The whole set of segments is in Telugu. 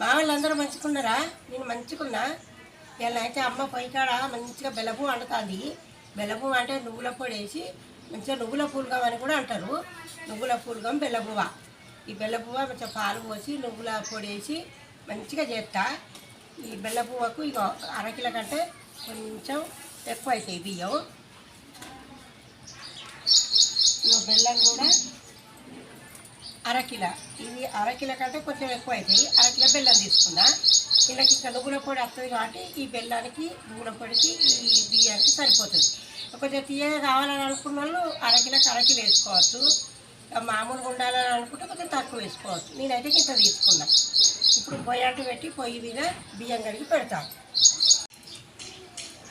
మా వాళ్ళందరూ మంచుకున్నారా? నేను మంచుకున్నా. ఇలా అయితే అమ్మ పైకాడ మంచిగా బెల్లపు వండుతుంది బెల్లపు అంటే నువ్వుల పొడి వేసి మంచిగా నువ్వుల పూలగం అని కూడా అంటారు. నువ్వుల పూలగం బెల్లపువ్వ ఈ బెల్లపువ్వ మంచిగా పాలు పోసి నువ్వుల పొడి వేసి మంచిగా చేస్తా. ఈ బెల్లపువ్వకు ఇక అరకిల కంటే కొంచెం ఎక్కువ అవుతాయి బియ్యం. ఇక బెల్లం కూడా అరకిల ఇది అరకిల కంటే కొంచెం ఎక్కువ అవుతాయి అరకిల బెల్లం తీసుకున్నా. వీళ్ళకి ఇంకా నువ్వుల పొడి వస్తుంది కాబట్టి ఈ బెల్లానికి నువ్వుల పొడికి ఈ బియ్యానికి సరిపోతుంది. కొంచెం తీయగా కావాలని అనుకున్న వాళ్ళు అరకిలకు అరకిల వేసుకోవచ్చు. మామూలుగా ఉండాలని అనుకుంటే కొంచెం తక్కువ వేసుకోవచ్చు. నేనైతే ఇంత తీసుకున్నా. ఇప్పుడు పొయ్యాటు పెట్టి పొయ్యి మీద బియ్యం కడిగి పెడతాను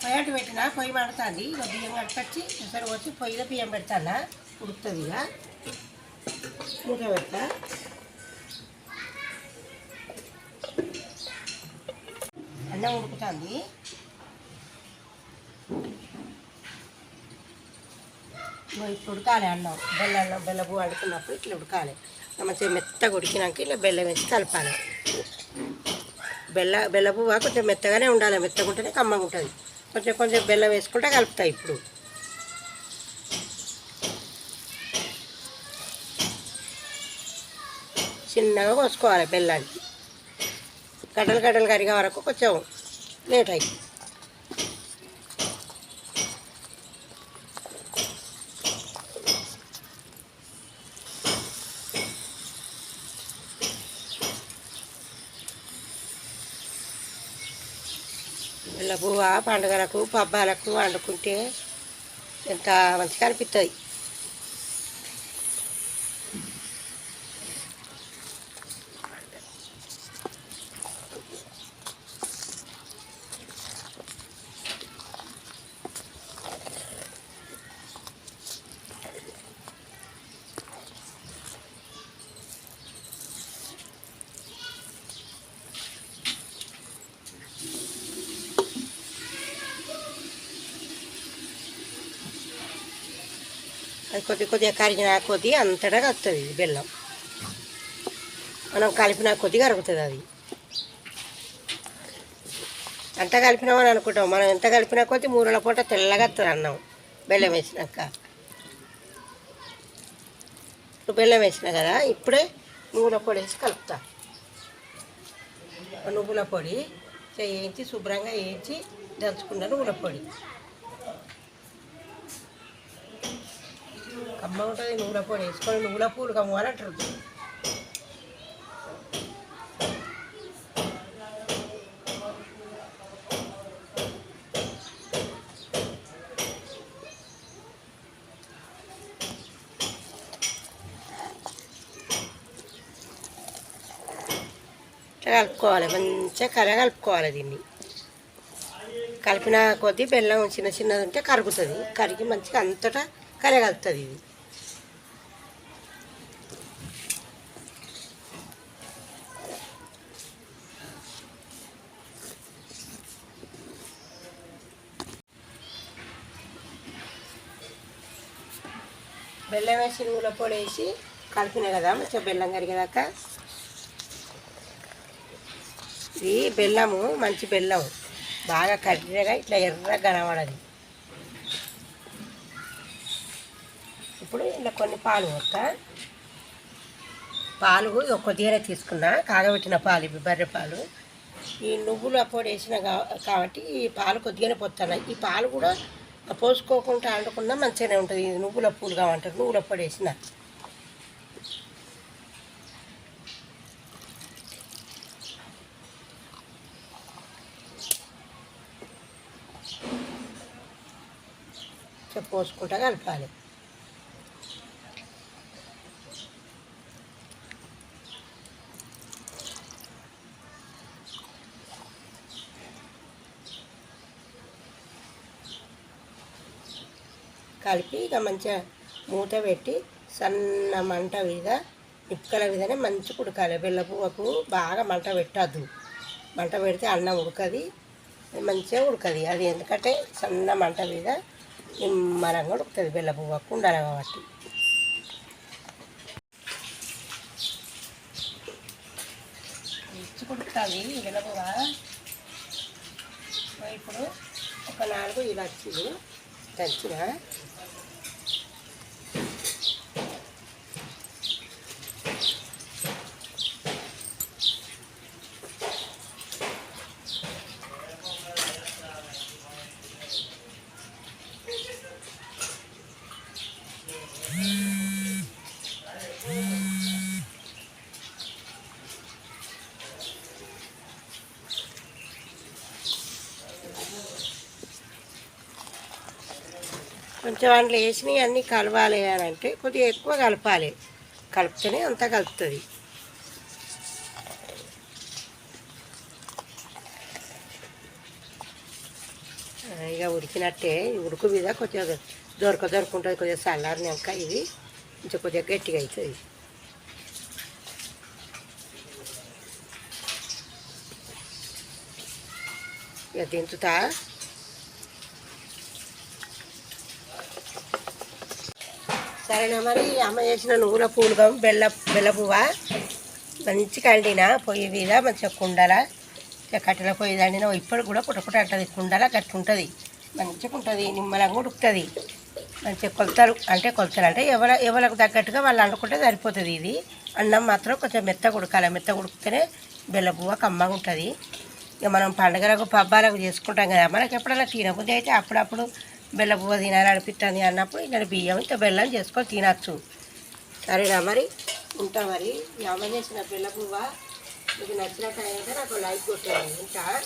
పొయ్యాటు పెట్టిన పొయ్యి పడుతుంది ఇక బియ్యం కట్టుకొచ్చి ఒకసారి వచ్చి పొయ్యిలో బియ్యం పెడతానా? ఉడుతుంది ఇక. మూత పెడతా అన్నం ఉడుకుతుంది. ఇగో ఇప్పుడు ఉడకాలి అన్నం. బెల్లం అన్నం బెల్లపు వండుకున్నప్పుడు ఇట్లా ఉడకాలి. మంచిగా మెత్తగా ఉడికినాక ఇట్లా బెల్లం వేసి కలపాలి. బెల్ల బెల్లపు కొంచెం మెత్తగానే ఉండాలి. మెత్తగా ఉంటేనే కమ్మగా ఉంటుంది కొంచెం కొంచెం బెల్లం వేసుకుంటే కలుపుతాయి ఇప్పుడు. చిన్నగా కోసుకోవాలి బెల్లాన్ని. గడ్డలు గడ్డలు కరిగే వరకు కొంచెం లేట్ అయ్యి. బెల్ల పువ్వ పండుగలకు పబ్బాలకు వండుకుంటే ఎంత మంచిగా అనిపిస్తుంది అది కొద్ది కొద్దిగా కరిగిన కొద్ది అంతటా కలుగుతుంది ఇది బెల్లం. మనం కలిపిన కొద్ది కరుగుతుంది అది. అంత కలిపినామని అనుకుంటాం. మనం ఎంత కలిపినా కొద్ది మూరల పూట తెల్లగా వస్తుంది అన్నం. బెల్లం వేసినాక. ఇప్పుడు బెల్లం వేసిన కదా ఇప్పుడే నువ్వుల పొడి వేసి కలుపుతా. నువ్వుల పొడి వేయించి శుభ్రంగా వేయించి దంచుకున్న నువ్వుల పొడి. అమ్మ ఉంటుంది నువ్వుల పొడి వేసుకొని నువ్వుల పూలు కమ్మ అని అంటారు. కలుపుకోవాలి మంచిగా కర కలుపుకోవాలి దీన్ని. కలిపిన కొద్దీ బెల్లం చిన్న చిన్నది ఉంటే కరుగుతుంది కరిగి మంచిగా అంతటా కరగలుగుతుంది ఇది. బెల్లం వేసి నువ్వుల పొడి వేసి కలిపినాయి కదా మంచిగా బెల్లం కరిగేదాకా. ఇది బెల్లము మంచి బెల్లం. బాగా కర్రీగా ఇట్లా ఎర్రగా కనబడది. ఇప్పుడు ఇలా కొన్ని పాలు పోతా. పాలు కొద్దిగానే తీసుకున్నా. కాగబెట్టిన పాలు ఇవి బర్రె పాలు. ఈ నువ్వులు పొడి వేసిన కా- కాబట్టి ఈ పాలు కొద్దిగానే పోతున్నాయి ఈ పాలు కూడా పోసుకోకుండా వండుకున్నా మంచిగానే ఉంటుంది. ఇది నువ్వుల పూలు కావంటారు. నువ్వుల పొడి వేసిన. పోసుకుంటా కలపాలి. కలిపి ఇక మంచిగా మూత పెట్టి సన్న మంట మీద నిప్పుకల మీదనే మంచి ఉడకాలి బెల్లపువ్వకు బాగా మంట పెట్టద్దు. మంట పెడితే అన్నం ఉడకది మంచిగా ఉడకది. అది ఎందుకంటే సన్న మంట మీద నిమ్మరంగా ఉడుకుతుంది బెల్లపువ్వకు ఉండాలి కాబట్టి. ఉడుకుతుంది కుడుతుంది బెల్లపువ్వ ఇప్పుడు ఒక నాలుగు ఇలాచీలు దంచిన కొంచెం అందులో వేసినవి అన్నీ కలవాలి అని అంటే కొద్దిగా ఎక్కువ కలపాలి. కలిపితేనే అంతా కలుపుతుంది. ఇక ఉడికినట్టే ఉడుకు మీద కొంచెం దొరక దొరుకుంటుంది కొద్దిగా చల్లారినాక ఇది కొంచెం కొద్దిగా గట్టిగా అవుతుంది. ఇక దించుతా. సరేనా మరి అమ్మ చేసిన నువ్వుల పూలుగా బెల్ల బెల్ల పువ్వ? మంచి కండిన పొయ్యి మీద మంచిగా కుండల కట్టెల పొయ్యి దండిన ఇప్పుడు కూడా పుట్టపుట అంటుంది. కుండల గట్టు ఉంటుంది. మంచిగా ఉంటుంది నిమ్మలంగా ఉడుకుతుంది. మంచిగా కొలతలు అంటే కొలతలు అంటే ఎవర ఎవరికి తగ్గట్టుగా వాళ్ళు అనుకుంటే సరిపోతుంది ఇది. అన్నం మాత్రం కొంచెం మెత్తగా ఉడకాలి. మెత్తగా ఉడికితేనే బెల్ల పువ్వ కమ్మగా ఉంటుంది. ఇక మనం పండుగలకు పబ్బాలకు చేసుకుంటాం కదా. మనకి ఎప్పుడైనా తినబుద్ధి అయితే అప్పుడప్పుడు బెల్ల పువ్వ తినాలి అనిపిస్తుంది అన్నప్పుడు ఇలా బియ్యం ఇంత బెల్లం చేసుకొని తినచ్చు. సరేనా మరి? ఉంటా మరి. ఈ చేసిన బెల్లపువ్వ మీకు నచ్చినట్టు నాకు లైక్ కొట్టండి. ఉంటా?